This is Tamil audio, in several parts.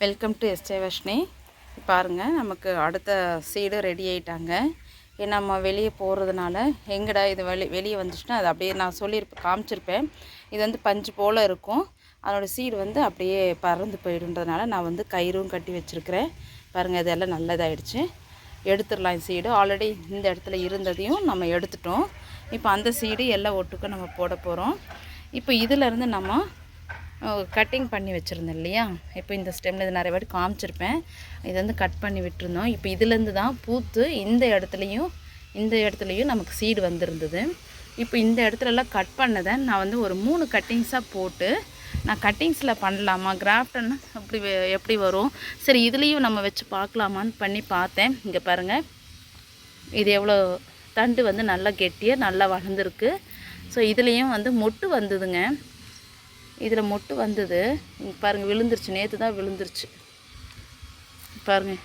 வெல்கம் டு எஸ்டே வஷ்ணி பாருங்கள் நமக்கு அடுத்த சீடு ரெடி ஆகிட்டாங்க ஏன்னா நம்ம வெளியே போகிறதுனால எங்கடா இது வெளி வெளியே வந்துச்சுன்னா அது அப்படியே நான் சொல்லியிருப்பேன் காமிச்சிருப்பேன். இது வந்து பஞ்சு போல் இருக்கும். அதனோடய சீடு வந்து அப்படியே பறந்து போயிடுன்றதுனால நான் வந்து கயிறும் கட்டி வச்சுருக்கிறேன். பாருங்கள் இதெல்லாம் நல்லதாயிடுச்சு. எடுத்துடலாம் சீடு ஆல்ரெடி இந்த இடத்துல இருந்ததையும் நம்ம எடுத்துட்டோம். இப்போ அந்த சீடு எல்லாம் ஒட்டுக்கும் நம்ம போட போகிறோம் இப்போ இதிலேருந்து நம்ம கட்டிங் பண்ணி வச்சுருந்தேன் இல்லையா? இப்போ இந்த ஸ்டெம்மில் இது நிறைய வாட்டி காமிச்சிருப்பேன். இது வந்து கட் பண்ணி விட்டுருந்தோம். இப்போ இதுலேருந்து தான் பூத்து இந்த இடத்துலையும் இந்த இடத்துலையும் நமக்கு சீடு வந்திருந்தது. இப்போ இந்த இடத்துலலாம் கட் பண்ணதை நான் வந்து ஒரு மூணு கட்டிங்ஸாக போட்டு நான் கட்டிங்ஸில் பண்ணலாமா? கிராஃப்ட்னா எப்படி எப்படி வரும்? சரி இதுலேயும் நம்ம வச்சு பார்க்கலாமான்னு பண்ணி பார்த்தேன். இங்கே பாருங்கள் இது எவ்வளோ தண்டு வந்து நல்லா கெட்டியாக நல்லா வளர்ந்துருக்கு. ஸோ இதுலேயும் வந்து மொட்டு வந்ததுங்க. இதில் மொட்டு வந்தது. பாருங்கள் விழுந்துருச்சு. நேற்று தான் விழுந்துருச்சு. பாருங்கள்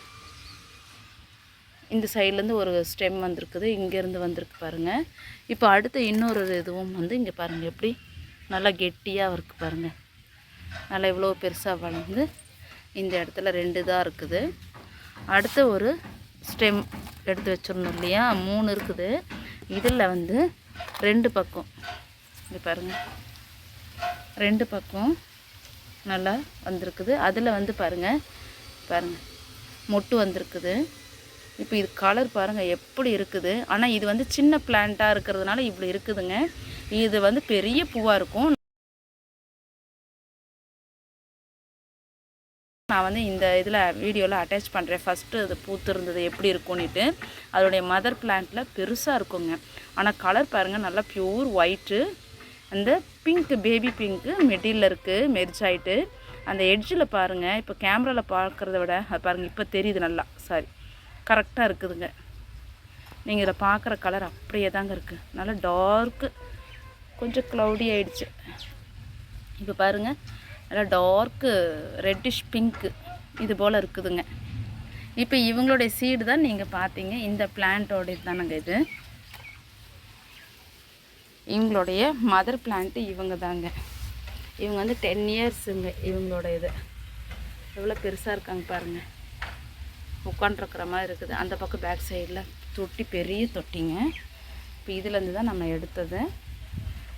இந்த சைட்லேருந்து ஒரு ஸ்டெம் வந்திருக்குது. இங்கேருந்து வந்திருக்கு பாருங்கள் இப்போ அடுத்த இன்னொரு இதுவும் வந்து இங்கே பாருங்கள் எப்படி? நல்லா கெட்டியாக இருக்குது பாருங்கள் நல்லா இவ்வளோ பெருசாக வளர்ந்து இந்த இடத்துல ரெண்டு தான் இருக்குது. அடுத்த ஒரு ஸ்டெம் எடுத்து வச்சிடணும் இல்லையா? மூணு இருக்குது. இதில் வந்து ரெண்டு பக்கம். இங்கே பாருங்கள் ரெண்டு பக்கம் நல்லா வந்திருக்குது. அதில் வந்து பாருங்கள் பாருங்கள் மொட்டு வந்திருக்குது. இப்போ இது கலர் பாருங்கள் எப்படி இருக்குது? ஆனால் இது வந்து சின்ன பிளான்ட்டாக இருக்கிறதுனால இப்படி இருக்குதுங்க. இது வந்து பெரிய பூவாக இருக்கும். நான் வந்து இந்த இதில் வீடியோவில் அட்டாச் பண்ணுறேன் ஃபஸ்ட்டு அது பூத்துருந்தது எப்படி இருக்கும்னுட்டு. அதோடைய மதர் பிளான்ட்டில் பெருசாக இருக்குங்க. ஆனால் கலர் பாருங்கள் நல்லா ப்யூர் ஒயிட்டு அந்த பிங்க்கு பேபி பிங்க்கு மெட்டீரியல் இருக்குது மெர்ஜ் ஆகிட்டு அந்த எட்ஜில் பாருங்கள் இப்போ கேமராவில் பார்க்குறத விட அது பாருங்கள் இப்போ தெரியுது நல்லா. சாரி கரெக்டாக இருக்குதுங்க. நீங்கள் இதில் பார்க்குற கலர் அப்படியே தாங்க இருக்குது நல்லா டார்க்கு கொஞ்சம் க்ளவுடி ஆகிடுச்சு இப்போ பாருங்கள் நல்லா டார்க்கு ரெட்டிஷ் பிங்க்கு இது போல் இருக்குதுங்க. இப்போ இவங்களுடைய சீடு தான் நீங்கள் பார்த்தீங்க இந்த பிளான்ட்டோடைய தானங்க இது. இவங்களுடைய மதர் பிளான்ட்டு இவங்க தாங்க இவங்க வந்து டென் இயர்ஸுங்க இவங்களோட இது. எவ்வளோ பெருசாக இருக்காங்க பாருங்கள் உட்காண்ட்ருக்கிற மாதிரி இருக்குது. அந்த பக்கம் பேக் சைடில் தொட்டி பெரிய தொட்டிங்க. இப்போ இதுலேருந்து தான் நம்ம எடுத்தது.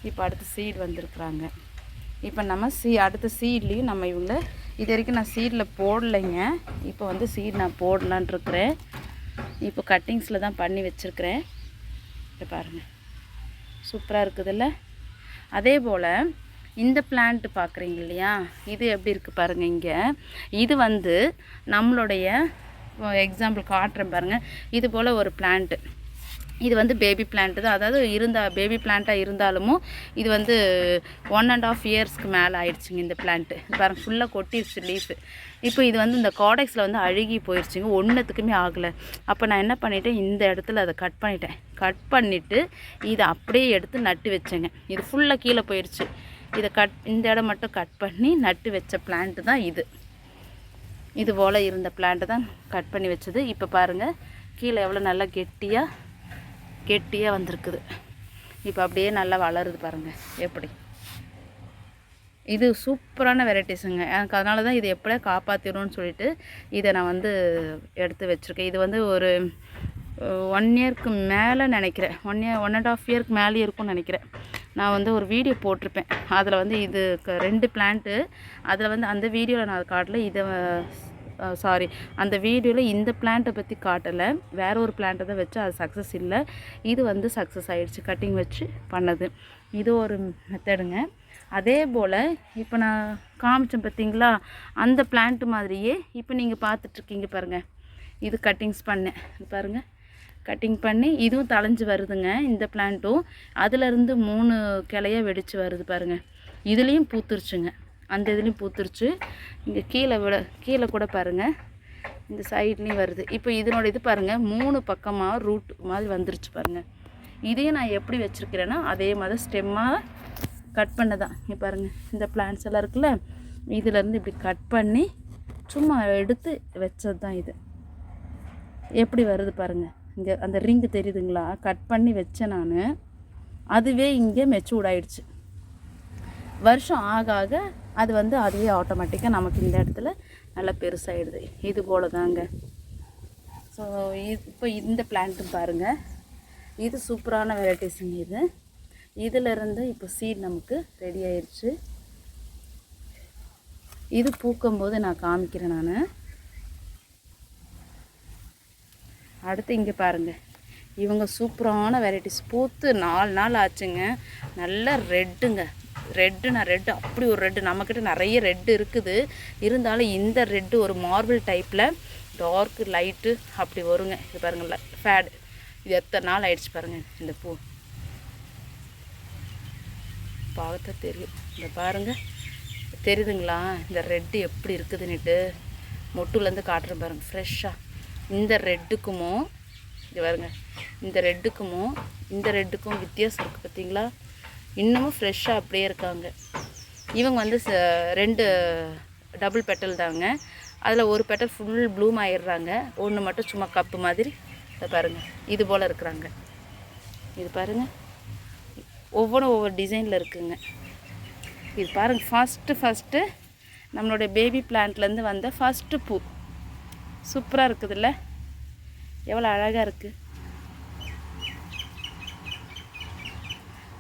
இப்போ அடுத்து சீட் வந்திருக்குறாங்க. இப்போ நம்ம சீ அடுத்த சீட்லேயும் நம்ம இவங்கள இது வரைக்கும் நான் சீடில் போடலைங்க. இப்போ வந்து சீட் நான் போடலான்ட்ருக்குறேன் இப்போ கட்டிங்ஸில் தான் பண்ணி வச்சுருக்கிறேன். இப்போ பாருங்கள் சூப்பராக இருக்குதுல்ல? அதே போல் இந்த பிளான்ட் பார்க்குறீங்க இல்லையா? இது எப்படி இருக்குது பாருங்கள் இங்கே. இது வந்து நம்மளுடைய எக்ஸாம்பிள் காட்டுறேன் பாருங்கள் இது போல் ஒரு பிளான்ட்டு இது வந்து பேபி பிளான்ட் தான். அதாவது இருந்தால் பேபி பிளான்ட்டாக இருந்தாலும் இது வந்து ஒன் அண்ட் ஆஃப் இயர்ஸ்க்கு மேலே ஆயிடுச்சுங்க இந்த பிளான்ட்டு பாருங்க ஃபுல்லாக கொட்டிடுச்சு லீஃபு இப்போ இது வந்து இந்த காடெக்ஸில் வந்து அழுகி போயிடுச்சுங்க ஒன்றுத்துக்குமே ஆகலை. அப்போ நான் என்ன பண்ணிட்டேன்? இந்த இடத்துல அதை கட் பண்ணிட்டேன். கட் பண்ணிவிட்டு இதை அப்படியே எடுத்து நட்டு வச்சேங்க. இது ஃபுல்லாக கீழே போயிடுச்சு இதை கட் இந்த இடம் மட்டும் கட் பண்ணி நட்டு வச்ச பிளான்ட்டு தான் இது. இது போல் இருந்த பிளான்ட்டு தான் கட் பண்ணி வச்சது. இப்போ பாருங்கள் கீழே எவ்வளோ நல்லா கெட்டியாக கெட்டியாக வந்திருக்குது. இப்போ அப்படியே நல்லா வளருது பாருங்கள் எப்படி? இது சூப்பரான வெரைட்டிஸுங்க. எனக்கு அதனால தான் இது எப்படியா காப்பாற்றிடணும்னு சொல்லிட்டு இதை நான் வந்து எடுத்து வச்சுருக்கேன். இது வந்து ஒரு ஒன் இயர்க்கு மேலே நினைக்கிறேன். One year one and half இயர்க்கு மேலே இருக்கும்னு நினைக்கிறேன். நான் வந்து ஒரு வீடியோ போட்டிருப்பேன். அதில் வந்து இது க- ரெண்டு பிளான்ட்டு அதில் வந்து அந்த வீடியோவில் நான் காட்டல. இதை சாரி அந்த வீடியோவில் இந்த பிளான்ட்டை பற்றி காட்டலை. வேற ஒரு பிளான்ட்டை தான் வச்சு அது சக்ஸஸ் இல்லை. இது வந்து சக்ஸஸ் ஆகிடுச்சு கட்டிங் வச்சு பண்ணது. இது ஒரு மெத்தடுங்க அதே போல் இப்போ நான் காமிச்சேன் பார்த்தீங்களா அந்த பிளான்ட் மாதிரியே இப்போ நீங்கள் பார்த்துட்ருக்கீங்க பாருங்கள் இது கட்டிங்ஸ் பண்ணேன் பாருங்கள் கட்டிங் பண்ணி இதுவும் தளைஞ்சு வருதுங்க இந்த பிளான்ட்டும் அதுலேருந்து மூணு கிளைய வெடித்து வருது பாருங்கள் இதுலேயும் பூத்துருச்சுங்க. அந்த இதுலேயும் பூத்துருச்சு. இங்கே கீழே விட கீழே கூட பாருங்கள் இந்த சைட்லேயும் வருது. இப்போ இதனோட இது பாருங்கள் மூணு பக்கமாக ரூட் மாதிரி வந்துருச்சு பாருங்கள் இதையும் நான் எப்படி வச்சுருக்கிறேன்னா அதே மாதிரி ஸ்டெம்மாக கட் பண்ணதான். இங்கே பாருங்கள் இந்த பிளான்ஸ் எல்லாம் இருக்குல்ல இதுலேருந்து இப்படி கட் பண்ணி சும்மா எடுத்து வச்சது தான் இது. எப்படி வருது பாருங்கள் இங்கே அந்த ரிங்கு தெரியுதுங்களா? கட் பண்ணி வச்சேன் நான். அதுவே இங்கே மெச்சூர்ட் ஆயிடுச்சு. வருஷம் ஆக ஆக அது வந்து அதுவே ஆட்டோமேட்டிக்காக நமக்கு இந்த இடத்துல நல்லா பெருசாகிடுது இது போல தாங்க ஸோ இப்போ இந்த பிளான்ட்டு பாருங்கள் இது சூப்பரான வெரைட்டிஸுங்க இது. இதிலிருந்து இப்போ சீட் நமக்கு ரெடி ஆயிடுச்சு இது பூக்கும்போது நான் காமிக்கிறேன் நான். அடுத்து இங்கே பாருங்கள் இவங்க சூப்பரான வெரைட்டிஸ் பூத்து நாலு நாள் ஆச்சுங்க. நல்லா ரெட்டுங்க ரெட்டு நான் ரெட்டு அப்படி ஒரு ரெட்டு நம்மக்கிட்ட நிறைய ரெட்டு இருக்குது. இருந்தாலும் இந்த ரெட்டு ஒரு மார்பிள் டைப்பில் டார்க்கு லைட்டு அப்படி வருங்க. இது பாருங்கள் ஃபேடு இது எத்தனை நாள் ஆயிடுச்சு பாருங்கள் இந்த பூ. பார்த்தா தெரியும். இந்த பாருங்கள் தெரியுதுங்களா? இந்த ரெட்டு எப்படி இருக்குதுன்னுட்டு. மொட்டுலேருந்து காட்டுறேன் பாருங்கள் ஃப்ரெஷ்ஷாக இந்த ரெட்டுக்குமோ இது பாருங்கள் இந்த ரெட்டுக்குமோ இந்த ரெட்டுக்கும் வித்தியாசம் இருக்குது பார்த்தீங்களா இன்னமும் ஃப்ரெஷ்ஷாக அப்படியே இருக்காங்க. இவங்க வந்து ச ரெண்டு டபுள் பெட்டல் தாங்க. அதில் ஒரு பெட்டல் ஃபுல் ப்ளூம் ஆயிடுறாங்க. ஒன்று மட்டும் சும்மா கப்பு மாதிரி. இதை பாருங்கள் இது போல் இருக்கிறாங்க. இது பாருங்கள் ஒவ்வொன்றும் ஒவ்வொரு டிசைனில் இருக்குங்க. இது பாருங்கள் ஃபஸ்ட்டு ஃபஸ்ட்டு நம்மளுடைய பேபி பிளான்ட்லேருந்து வந்த ஃபஸ்ட்டு பூ. சூப்பராக இருக்குதுல்ல? எவ்வளோ அழகாக இருக்குது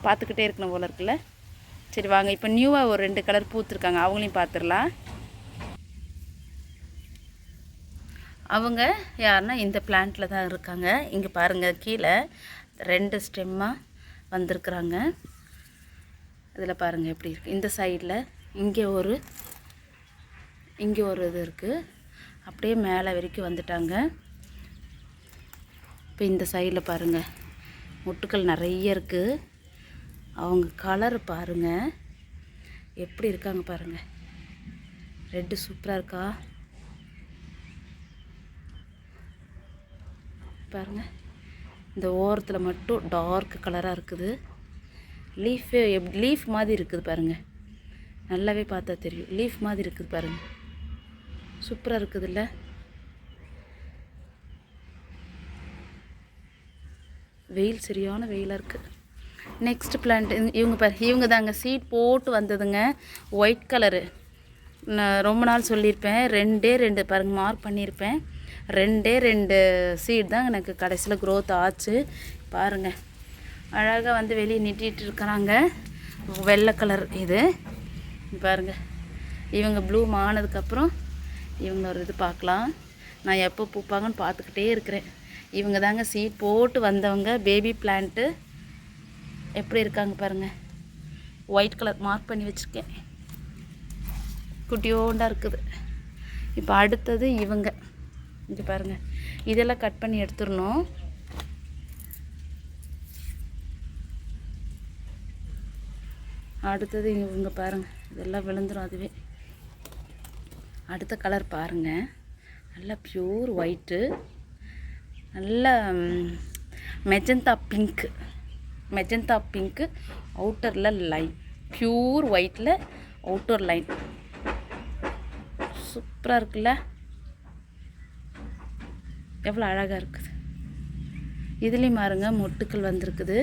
பார்த்துக்கிட்டே இருக்கணும் போல இருக்குல்ல? சரி வாங்க இப்போ நியூவாக ஒரு ரெண்டு கலர் பூத்துருக்காங்க. அவங்களையும் பார்த்துடலாம். அவங்க யாருன்னா இந்த பிளான்ட்டில் தான் இருக்காங்க. இங்கே பாருங்கள் கீழே ரெண்டு ஸ்டெம்மாக வந்திருக்குறாங்க. இதில் பாருங்கள் எப்படி இருக்குது இந்த சைடில் இங்கே ஒரு இங்கே ஒரு இது இருக்குது அப்படியே மேலே வரைக்கும் வந்துட்டாங்க. இப்போ இந்த சைடில் பாருங்கள் முட்டுக்கள் நிறைய இருக்குது அவங்க கலர் பாருங்கள் எப்படி இருக்காங்க பாருங்கள் ரெட்டு சூப்பராக இருக்கா? பாருங்கள் இந்த ஓரத்தில் மட்டும் டார்க் கலராக இருக்குது. லீஃபே எப் லீஃப் மாதிரி இருக்குது பாருங்கள் நல்லாவே பார்த்தா தெரியும். லீஃப் மாதிரி இருக்குது பாருங்கள் சூப்பராக இருக்குதுல்ல? வெயில் சரியான வெயிலாக இருக்குது நெக்ஸ்ட் பிளான்ட் இவங்க பாரு இவங்க தாங்க. சீட் போட்டு வந்ததுங்க. ஒயிட் கலரு நான் ரொம்ப நாள் சொல்லியிருப்பேன். ரெண்டே ரெண்டு பாருங்கள் மார்க் பண்ணியிருப்பேன். ரெண்டே ரெண்டு சீட் தான் எனக்கு கடைசியில் க்ரோத் ஆச்சு. பாருங்கள் அழகாக வந்து வெளியே நிட்டிகிட்டு இருக்கிறாங்க. வெள்ளை கலர் இது. பாருங்கள் இவங்க ப்ளூம் ஆனதுக்கப்புறம் இவங்க ஒரு இது பார்க்கலாம். நான் எப்போ பூப்பாங்கன்னு பார்த்துக்கிட்டே இருக்கிறேன். இவங்க தாங்க சீட் போட்டு வந்தவங்க பேபி பிளான்ட்டு எப்படி இருக்காங்க பாருங்கள் ஒயிட் கலர் மார்க் பண்ணி வச்சுருக்கேன். குட்டியோண்டாக இருக்குது. இப்போ அடுத்தது இவங்க. இங்கே பாருங்கள் இதெல்லாம் கட் பண்ணி எடுத்துடணும். அடுத்தது இவங்க பாருங்கள் இதெல்லாம் விழுந்துடும் அதுவே. அடுத்த கலர் பாருங்கள் நல்லா ப்யூர் ஒயிட்டு நல்ல மெஜந்தா பிங்க்கு மெஜந்தா பிங்க்கு அவுட்டரில் லைன் ப்யூர் ஒயிட்டில் அவுட்டர் லைன் சூப்பராக இருக்குல்ல? எவ்வளோ அழகாக இருக்குது. இதுலேயும் பாருங்க மொட்டுக்கள் வந்திருக்குது.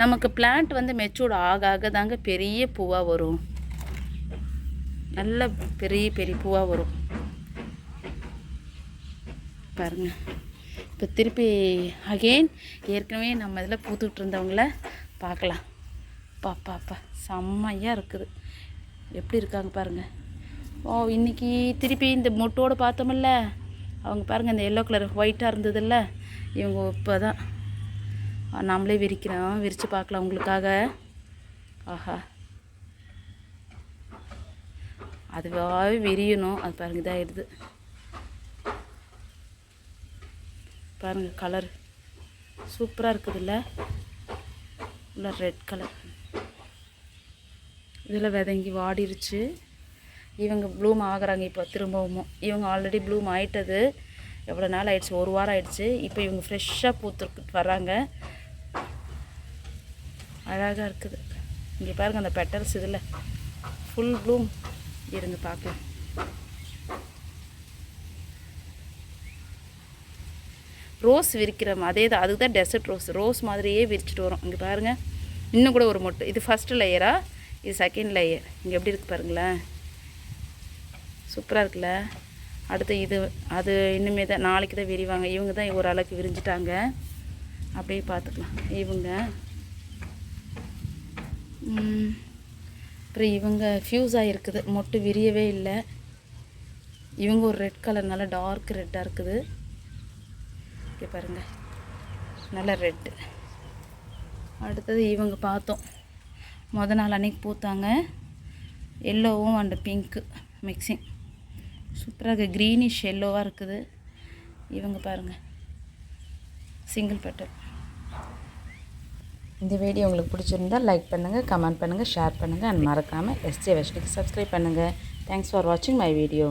நமக்கு பிளான்ட் வந்து மெச்சூர்ட் ஆக ஆக தாங்க பெரிய பூவாக வரும். நல்ல பெரிய பெரிய பூவாக வரும். பாருங்கள் இப்போ திருப்பி அகெயின் ஏற்கனவே நம்ம இதில் பூத்துக்கிட்டு இருந்தவங்கள பார்க்கலாம் பாப்பா அப்பா செம்மையாக இருக்குது. எப்படி இருக்காங்க பாருங்கள் ஓ இன்னைக்கு திருப்பி இந்த மொட்டோடு பார்த்தோமில்ல. அவங்க பாருங்கள் இந்த எல்லோ கலர் ஒயிட்டாக இருந்ததில்ல. இவங்க இப்போ தான் நம்மளே விரிக்கிறோம். விரித்து பார்க்கலாம் உங்களுக்காக. ஆஹா. அதுவாகவே விரியணும். அது பாருங்க இதாகிடுது பாருங்கள் கலர் சூப்பராக இருக்குதுல்ல? உள்ள ரெட் கலர் இதில் விதங்கி வாடிருச்சு. இவங்க ப்ளூம் ஆகுறாங்க இப்போ திரும்பவும். இவங்க ஆல்ரெடி ப்ளூம் ஆயிட்டது. எவ்வளோ நாள் ஆயிடுச்சு? ஒரு வாரம் ஆயிடுச்சு. இப்போ இவங்க ஃப்ரெஷ்ஷாக பூத்துருக்கு வராங்க அழகாக இருக்குது. இங்கே பாருங்கள் அந்த பெட்டல்ஸ் இதில். ஃபுல் ப்ளூம் இருங்க பார்க்கலாம் ரோஸ் விரிக்கிற அதே தான் அதுக்கு தான் டெசர்ட் ரோஸ் ரோஸ் மாதிரியே விரிச்சிட்டு வரும். இங்கே பாருங்கள் இன்னும் கூட ஒரு மொட்டு. இது ஃபஸ்ட்டு லேயரா இது செகண்ட் லேயர் இங்கே எப்படி இருக்குது பாருங்களேன். சூப்பராக இருக்குல்ல? அடுத்து இது அது இன்னுமே தான் நாளைக்கு தான் விரிவாங்க. இவங்க தான் ஓரளவுக்கு விரிஞ்சிட்டாங்க. அப்படியே பார்த்துக்கலாம். இவங்க அப்புறம் இவங்க ஃப்யூஸ் ஆகிருக்குது மொட்டு விரியவே இல்லை. இவங்க ஒரு ரெட் கலர் நல்லா டார்க் ரெட்டாக இருக்குது. இங்கே பாருங்கள் நல்ல ரெட்டு அடுத்தது இவங்க பார்த்தோம். மொதல் நாள் அன்னைக்கு பூத்தாங்க. எல்லோவும் அண்ட் பிங்க்கு மிக்சிங் சூப்பராக இருக்குது க்ரீனிஷ் எல்லோவாக இருக்குது. இவங்க பாருங்கள் சிங்கிள் பெட்டல் இந்த வீடியோ உங்களுக்கு பிடிச்சிருந்தா லைக் பண்ணுங்கள் கமெண்ட் பண்ணுங்கள் ஷேர் பண்ணுங்கள் அண்ட் மறக்காமல் எஸ்ஜே வெஸ்டிக்கு சப்ஸ்கிரைப் பண்ணுங்கள் தேங்க்ஸ் ஃபார் வாட்சிங் மை வீடியோ